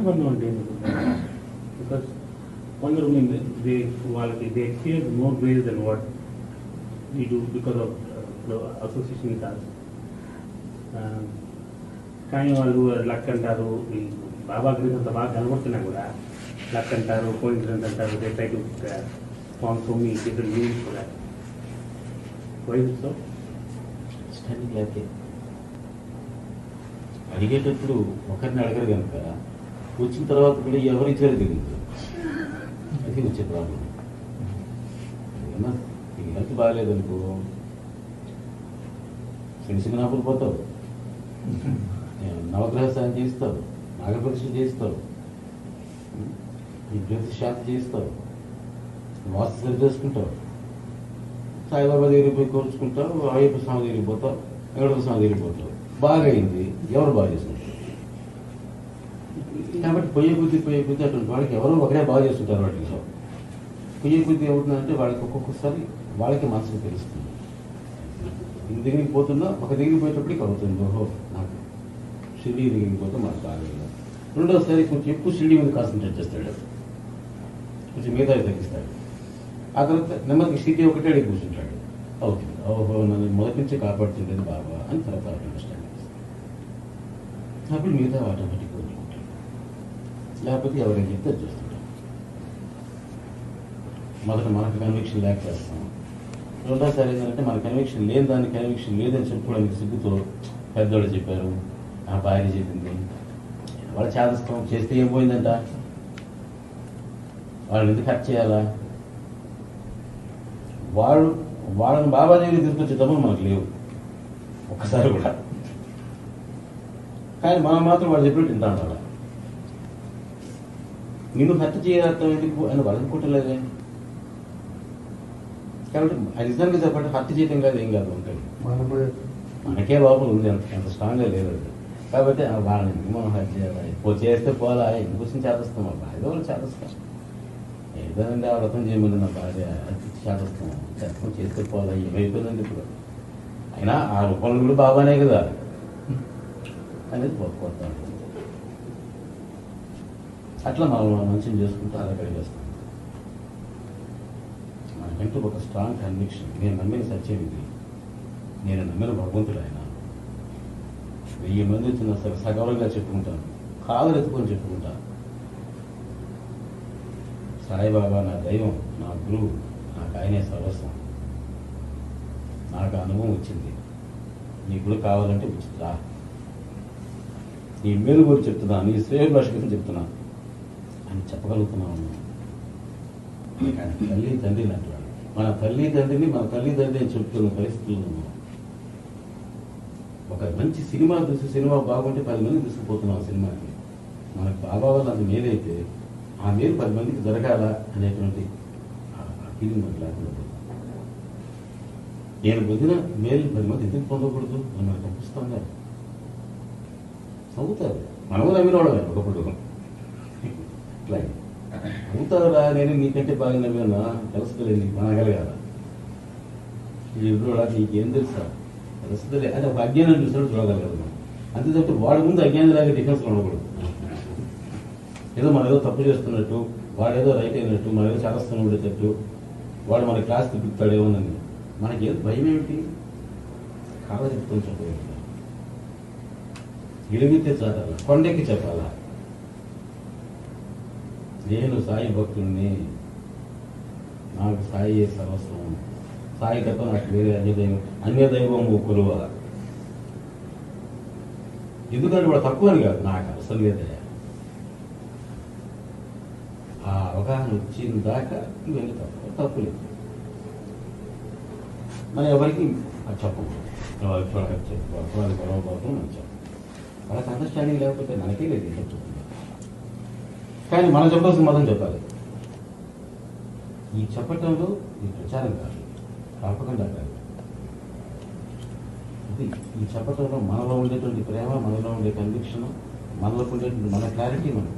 బంధం అంటే బికాస్ కొందరు దే వాళ్ళకి they experience more ways then what we do because of association with us కానీ వాళ్ళు లక్ అంటారు ఈ బాబా గురించి అంత బాగా కనబడుతున్నా కూడా లక్ అంటారు కోయిన్సిడెంట్ అంటారు they try to form some different meanings కూడా వై సో స్టాండింగ్ లేకే అడిగేటప్పుడు ఒకరిని అడగరు కనుక వచ్చిన తర్వాత కూడా ఎవరు ఇచ్చారో తెలియదు అది వచ్చే ప్రాబ్లం ఏమన్నా? నీకు హెల్త్ బాగాలేదనుకో చిన్న చిన్న నాపులు పోతావు నవగ్రహ సాయం చేస్తావు నాగపరీక్ష చేస్తావు ఈ జ్యోతి శాంతి చేస్తావు వాస్తు సరి చేసుకుంటావు. సాయిబాబా దగ్గరికి పోయి కోర్చుకుంటావు. అయ్యప్ప స్వామి దగ్గరికి పోతావు. వెంకటప్ప స్వామి దగ్గరికి పోతావు. బాగా అయింది. ఎవరు బాగా చేసుకుంటారు? కాబట్టి పొయ్యి బుద్ధి పొయ్యి బుద్ధి అటువంటి వాళ్ళకి ఎవరో ఒకరే బాగా చేస్తుంటారు వాటి సో పొయ్యి బుద్ధి అవుతుందంటే వాళ్ళకి ఒక్కొక్కసారి వాళ్ళకి మనసుకు తెలుస్తుంది. ఇది దగ్గరికి పోతున్నా ఒక దగ్గరికి పోయేటప్పటికి అవుతుంది ఓహో నాకు షిరిడి దగ్గరికి పోతే మాకు బాగా రెండోసారి కొంచెం ఎక్కువ షిరిడి మీద కాన్సన్ట్రేట్ చేస్తాడు. కొంచెం మిగతా తగ్గిస్తాడు. ఆ తర్వాత నెమ్మదికి షిరిడి ఒకటే అడిగి కూర్చుంటాడు. అవుతుంది ఓహో నన్ను మొదటి నుంచి కాపాడుతుండేది బాబా అని తర్వాత అండర్స్టాండ్ అప్పుడు మిగతా ఆటోమేటిక్ వదులుకుంటాడు లేకపోతే ఎవరైనా చెప్తే చేస్తుంటాం. మొదట మనకు కన్విక్షన్ లేక చేస్తాం. రెండోసారి ఏంటంటే మన కన్విక్షన్ లేని దాని కన్విక్షన్ లేదని చెప్పుకోవడానికి సిగ్గుతో పెద్దోళ్ళు చెప్పారు ఆ భార్య చెప్పింది. వాళ్ళ చేదస్తాం చేస్తే ఏం పోయిందంట వాళ్ళని ఎందుకు కట్ చేయాలా? వాళ్ళు వాళ్ళని బాబా దగ్గర తీసుకొచ్చే తమ్ముడు మనకు లేవు. ఒక్కసారి కూడా. కానీ మనం మాత్రం వాళ్ళు చెప్పినట్టు తింటాం వాళ్ళ. నిన్ను హత్య చేయడం ఎందుకు? అని వాళ్ళని కుట్టలేదే. కాబట్టి నిజంగా చెప్పండి హత్య చేయడం కాదు ఏం కాదు ఉంటుంది మనకే లోపల ఉంది అంత అంత స్ట్రాంగ్గా లేదు అది. కాబట్టి ఆ వాళ్ళని ఎందుకు మనం హత్య చేయాలి? పో చేస్తే పోలా ఎందుకు వచ్చి చేతస్తాం? అబ్బా ఏదో ఒకటి చేతస్తాం. ఏదోనండి ఆ వ్రతం చేయమని నా భార్య అది చేతస్తాం. చేస్తాం చేస్తే పోలా ఏమైపోయిందండి ఇప్పుడు? అయినా ఆ రూపంలో కూడా బాబానే కదా. అనేది పోతా అట్లా మనం మంచిని చేసుకుంటూ అలా కలిగేస్తాం మనకంటూ ఒక స్ట్రాంగ్ కన్విక్షన్ నేను నమ్మిన సత్యం ఇది. నేను నమ్మిన భగవంతుడు ఆయన వెయ్యి మంది వచ్చిన సరే సగౌరవంగా చెప్పుకుంటాను. కాదు ఎత్తుకొని చెప్పుకుంటాను సాయిబాబా నా దైవం నా గురువు నాకు ఆయనే సర్వస్వం. నాకు అనుభవం వచ్చింది. నీ గురు కావాలంటే రా. నీ మేలు గురించి చెప్తున్నా నీ శ్రేయ భాష గురించి చెప్తున్నా. అని చెప్పగలుగుతున్నాం. తల్లి తండ్రి లాంటి మన తల్లి తండ్రిని మన తల్లి తండ్రి అని చెప్తున్న పరిస్థితులు ఒక మంచి సినిమా చూసి సినిమా బాగుంటే పది మంది తీసుకుపోతున్నాం సినిమాకి. మనకు బాబా వల్ల అది మేలైతే ఆ మేలు పది మందికి జరగాల అనేటువంటి ఫీలింగ్ మనకు లేకుండా నేను పొందిన మేలు పది మంది ఎందుకు పొందకూడదు అని మనకు అనిపిస్తుంది? చదువుతారు. మనము నమ్మిన వాళ్ళమే ఒకప్పుడు. ఇట్లా అవుతావురా నేను నీకంటే బాగా నవ్వానా? తెలుస్తుంది నీకు మనగలగాల ఇప్పుడు నీకేం తెలుసా? తెలుస్తుంది అది ఒక అజ్ఞానం చూసినట్టు చూడగలగదు మనం. అంతే తప్ప వాడి ముందు అజ్ఞానం లాగా డిఫెన్స్ ఉండకూడదు. ఏదో మనం ఏదో తప్పు చేస్తున్నట్టు వాడేదో ఏదో రైట్ అయినట్టు మనం ఏదో చేస్తూనే ఉండేటట్టు వాడు మన క్లాస్ తిప్పుతాడేమోనని మనకి ఏదో భయం ఏమిటి? కాళ్ళ చెప్తాను చెప్పగలుగుతాం ఎలుగితే చాటాల. కొండెక్కి చెప్పాలా? నేను సాయి భక్తుడిని నాకు సాయి సర్వస్వం సాయి తప్ప నాకు వేరే అన్య దైవం అన్య దైవం కొలువ. ఎందుకంటే వాడు తక్కువ అని కాదు నాకు అవసరం లేదే ఆ అవగాహన వచ్చిన దాకా ఇవన్నీ తప్పు తప్పు లేదు. మనం ఎవరికి అది చెప్పకూడదు. గొడవ పోతాం మనం చెప్పు వాళ్ళకి అండర్స్టాండింగ్ లేకపోతే మనకే లేదు ఏం చెప్తుంది కానీ మనం చెప్పాల్సిన మతం చెప్పాలి. ఈ చెప్పటంలో ఈ ప్రచారం కాదు కాపకుండా కాదు ఇది ఈ చెప్పటంలో మనలో ఉండేటువంటి ప్రేమ మనలో ఉండే కన్విక్షన్ మనలో ఉండేటువంటి మన క్లారిటీ మనం